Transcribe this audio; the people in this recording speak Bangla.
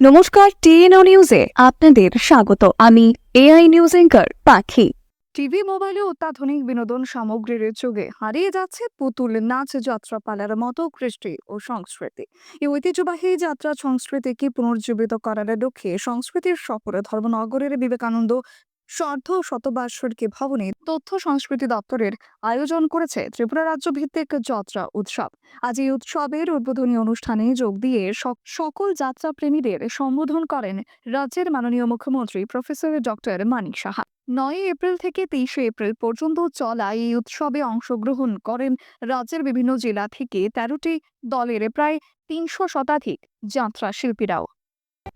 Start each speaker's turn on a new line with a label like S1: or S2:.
S1: নমস্কার, টিএনও নিউজে আপনাদের স্বাগত। আমি AI news anchor Pakhi.
S2: TV, মোবাইলে অত্যাধুনিক বিনোদন সামগ্রীর যুগে হারিয়ে যাচ্ছে পুতুল, নাচ, যাত্রাপালার মতো কৃষ্টি ও সংস্কৃতি। এই ঐতিহ্যবাহী যাত্রা সংস্কৃতিকে পুনর্জীবিত করার লক্ষ্যে সংস্কৃতির সফরে ধর্মনগরের বিবেকানন্দ স্বার্ধ শতবার্ষিকী ভবনে তথ্য সংস্কৃতি দপ্তরের আয়োজন করেছে ত্রিপুরা রাজ্য ভিত্তিক যাত্রা উৎসব। আজ এই উৎসবের উদ্বোধনী অনুষ্ঠানে যোগ দিয়ে সক- সকল যাত্রা প্রেমীদের সম্বোধন করেন রাজ্যের মাননীয় মুখ্যমন্ত্রী প্রফেসর ডক্টর মানিক সাহা। নয় এপ্রিল থেকে তেইশে এপ্রিল পর্যন্ত চলা এই উৎসবে অংশগ্রহণ করেন রাজ্যের বিভিন্ন জেলা থেকে তেরোটি দলের প্রায় তিনশো শতাধিক যাত্রা শিল্পীরাও